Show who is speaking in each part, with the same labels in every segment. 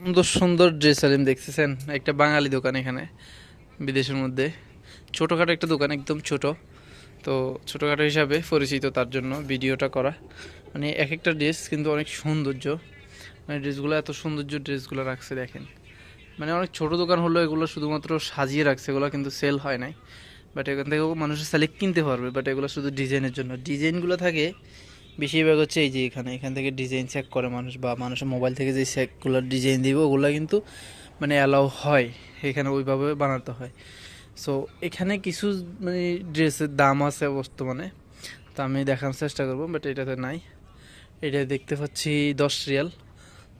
Speaker 1: সুন্দর সুন্দর ড্রেস আলিম দেখতেছেন। একটা বাঙালি দোকান এখানে, বিদেশের মধ্যে। ছোটোখাটো একটা দোকান, একদম ছোট। তো ছোটোখাটো হিসাবে পরিচিত তার জন্য ভিডিওটা করা। মানে এক একটা ড্রেস কিন্তু অনেক সৌন্দর্য। মানে ড্রেসগুলো এত সৌন্দর্য ড্রেসগুলো রাখছে দেখেন। মানে অনেক ছোট দোকান হলো এগুলো শুধুমাত্র সাজিয়ে রাখছে, এগুলো কিন্তু সেল হয় নাই। বাট এখান থেকেও মানুষের সেলেক্ট কিনতে পারবে, বাট এগুলো শুধু ডিজাইনের জন্য। ডিজাইনগুলো থাকে বেশিরভাগ হচ্ছে এই যে এখানে, এখান থেকে ডিজাইন চেক করে মানুষ বা মানুষের মোবাইল থেকে যে চেকগুলো ডিজাইন দিবে, ওগুলো কিন্তু মানে অ্যালাউ হয়। এখানে ওইভাবে বানাতে হয়। সো এখানে কিছু মানে ড্রেসের দাম আছে বর্তমানে। তো আমি দেখার চেষ্টা করব বাট এটাতে নাই। এটা দেখতে পাচ্ছি দশ রিয়াল।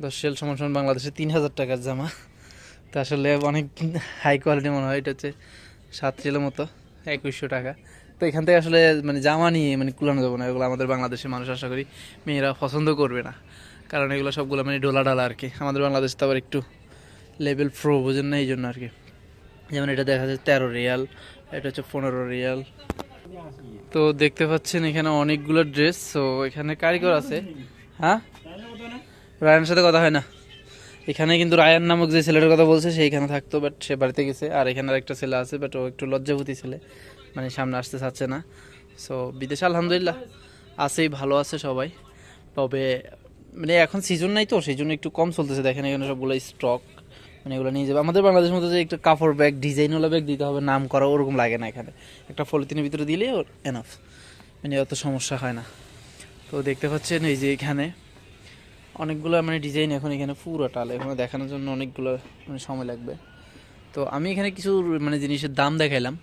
Speaker 1: দশ রিয়াল সমান সমান বাংলাদেশে তিন হাজার টাকার জামা। তা আসলে অনেক হাই কোয়ালিটি মনে হয়, এটা হচ্ছে সাত রিয়ালের মতো। একুশশো টাকা। তো এখান থেকে আসলে মানে জামা নিয়ে মানে কুলানো যাব না, এগুলো আমাদের বাংলাদেশের মানুষ আশা করি মেয়েরা পছন্দ করবে না। কারণ এগুলো সবগুলো মানে ডোলা ডালা আর কি। আমাদের বাংলাদেশ তো আবার একটু লেভেল প্রো বোঝেন না, এই জন্য আর কি। যেমন এটা দেখা যাচ্ছে তেরো রিয়াল, এটা হচ্ছে পনেরো রিয়াল। তো দেখতে পাচ্ছেন এখানে অনেকগুলো ড্রেস তো এখানে কারিগর আছে। হ্যাঁ? রায়ানের সাথে কথা হয় না? এখানে কিন্তু রায়ান নামক যে ছেলেটার কথা বলছে, সে এখানে থাকতো বাট সে বাড়িতে গেছে। আর এখানে একটা ছেলে আছে বাট ও একটু লজ্জাভূতি ছেলে। মানে সামনে আসতে চাচ্ছে না। সো বিদেশে আলহামদুলিল্লাহ। আছেই, ভালো আছে সবাই। তবে মানে এখন সিজন নাই তো সেই জন্য একটু কম চলতেছে। দেখেন, এখানে সবগুলো স্টক মানে এগুলো নিয়ে যাবে। আমাদের বাংলাদেশের মধ্যে যে একটা কাপড় ব্যাগ ডিজাইনওয়ালা ব্যাগ দিতে হবে, নাম করা ওরকম লাগে না এখানে। একটা পলিথিনের ভিতরে দিলে ওর এনাফ মানে অত সমস্যা হয় না। তো দেখতে পাচ্ছেন, এই যে এখানে অনেকগুলো মানে ডিজাইন এখন এখানে পুরো টাল এখানে দেখানোর জন্য অনেকগুলো মানে সময় লাগবে। তো আমি এখানে কিছু মানে জিনিসের দাম দেখাইলাম।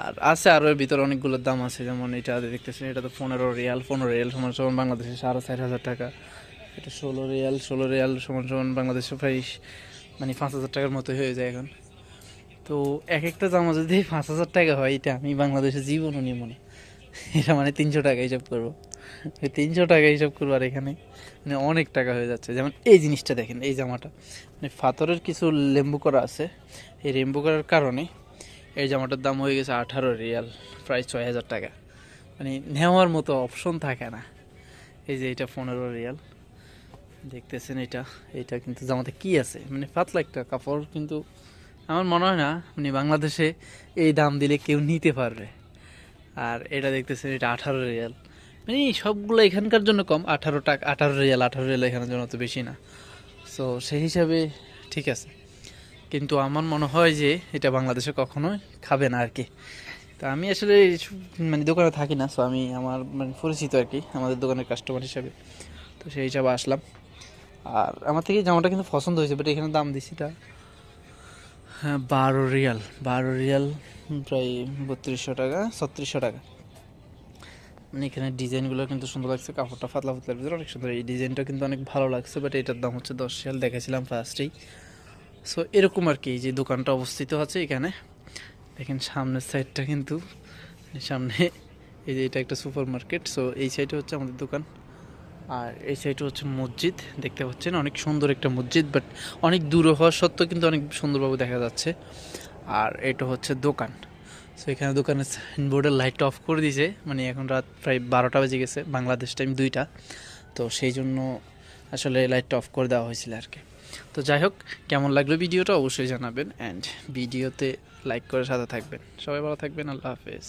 Speaker 1: আর আছে আরও ভিতরে অনেকগুলো দাম আছে, যেমন এটা দেখতেছেন, এটা তো পনেরো রিয়াল পনেরো রিয়াল সমান সমান বাংলাদেশে সাড়ে চার হাজার টাকা। এটা ষোলো রিয়াল ষোলো রিয়াল সমান সমান বাংলাদেশে প্রায় মানে পাঁচ হাজার টাকার মতো হয়ে যায় এখন। তো এক একটা জামা যদি পাঁচ হাজার টাকা হয়, এটা আমি বাংলাদেশে জীবনও নিই মনে এটা মানে তিনশো টাকা হিসাব করব। তিনশো টাকা হিসাব করব আর এখানে। মানে অনেক টাকা হয়ে যাচ্ছে। যেমন এই জিনিসটা দেখেন, এই জামাটা। মানে পাথরের কিছু লেম্বু করা আছে। এই লেম্বু করার কারণে এই জামাটার দাম হয়ে গেছে আঠারো রিয়াল, প্রায় ছয় হাজার টাকা। মানে নেওয়ার মতো অপশন থাকে না। এই যে এটা পনেরো রিয়াল। দেখতেছেন এটা এটা কিন্তু জামাতে কি আছে? মানে পাতলা একটা কাপড় কিন্তু আমার মনে হয় না মানে বাংলাদেশে এই দাম দিলে কেউ নিতে পারবে। আর এটা দেখতেছেন, এটা আঠারো রিয়াল। মানে সবগুলো এখানকার জন্য কম, আঠারো টাকা, আঠারো রিয়াল আঠারো রিয়াল এখানের জন্য তো বেশি না। সো সেই হিসাবে ঠিক আছে। কিন্তু আমার মনে হয় যে এটা বাংলাদেশে কখনোই খাবে না আর কি। তা আমি আসলে মানে দোকানে থাকি না সো আমি আমার মানে পরিচিত আর কি, আমাদের দোকানের কাস্টমার হিসাবে। তো সেই হিসাবে আসলাম। আর আমার থেকে জামাটা কিন্তু পছন্দ হয়েছে বাট এখানে দাম দিছি তা। হ্যাঁ বারো রিয়াল বারো রিয়াল, প্রায় বত্রিশশো টাকা, ছত্রিশশো টাকা। মানে এখানে ডিজাইনগুলো কিন্তু সুন্দর লাগছে, কাপড়টা পাতলা পাতলার ভিতরে অনেক সুন্দর। এই ডিজাইনটা কিন্তু অনেক ভালো লাগছে বাট এটার দাম হচ্ছে দশ রিয়াল দেখেছিলাম ফার্স্টেই সো এরকম আর কি যে দোকানটা অবস্থিত আছে এখানে। দেখেন সামনের সাইডটা কিন্তু সামনে এই যে এটা একটা সুপার মার্কেট সো এই সাইডে হচ্ছে আমাদের দোকান। আর এই সাইডে হচ্ছে মসজিদ, দেখতে পাচ্ছেন? অনেক সুন্দর একটা মসজিদ বাট অনেক দূরে হওয়া সত্ত্বেও কিন্তু অনেক সুন্দরভাবে দেখা যাচ্ছে। আর এটা হচ্ছে দোকান। সো এখানে দোকানে সাইনবোর্ডের লাইটটা অফ করে দিয়েছে। মানে এখন রাত প্রায় বারোটা বেজে গেছে, বাংলাদেশ টাইম দুইটা। তো সেই জন্য আসলে লাইটটা অফ করে দেওয়া হয়েছিল আর কি। তো যাই হোক, কেমন লাগল ভিডিওটা অবশ্যই জানাবেন। অ্যান্ড ভিডিওতে লাইক করে সাথে থাকবেন। সবাই ভালো থাকবেন, আল্লাহ হাফেজ।